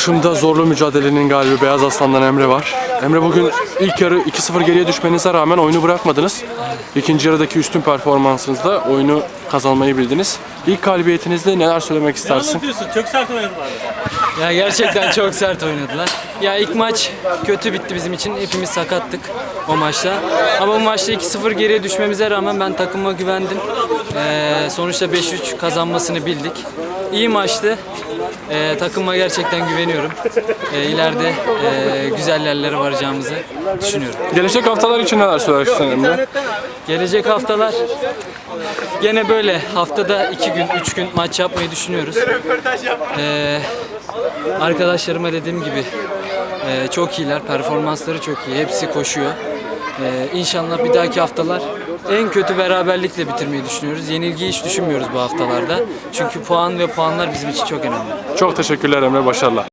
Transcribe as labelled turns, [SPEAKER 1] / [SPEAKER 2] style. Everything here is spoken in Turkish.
[SPEAKER 1] Karşımda zorlu mücadelenin galibi Beyaz Aslan'dan Emre var. Emre bugün ilk yarı 2-0 geriye düşmenize rağmen oyunu bırakmadınız. İkinci yarıdaki üstün performansınızla oyunu kazanmayı bildiniz. İlk galibiyetinizde neler söylemek istersin?
[SPEAKER 2] Anlatıyorsun çok sert oynadılar.
[SPEAKER 3] Ya gerçekten çok sert oynadılar. Ya ilk maç kötü bitti bizim için. Hepimiz sakattık o maçta. Ama bu maçta 2-0 geriye düşmemize rağmen ben takıma güvendim. Ee, sonuçta 5-3 kazanmasını bildik. İyi maçtı. Ee, takıma gerçekten güveniyorum. Ee, ileride e, güzel yerlere varacağımızı düşünüyorum.
[SPEAKER 1] Gelecek haftalar için neler söylersin?
[SPEAKER 3] Gelecek haftalar gene böyle haftada iki gün, üç gün maç yapmayı düşünüyoruz. Ee, arkadaşlarıma dediğim gibi e, çok iyiler, performansları çok iyi, hepsi koşuyor. Ee, inşallah bir dahaki haftalar en kötü beraberlikle bitirmeyi düşünüyoruz. Yenilgiyi hiç düşünmüyoruz bu haftalarda. Çünkü puan ve puanlar bizim için çok önemli.
[SPEAKER 1] Çok teşekkürler Emre, başarılar.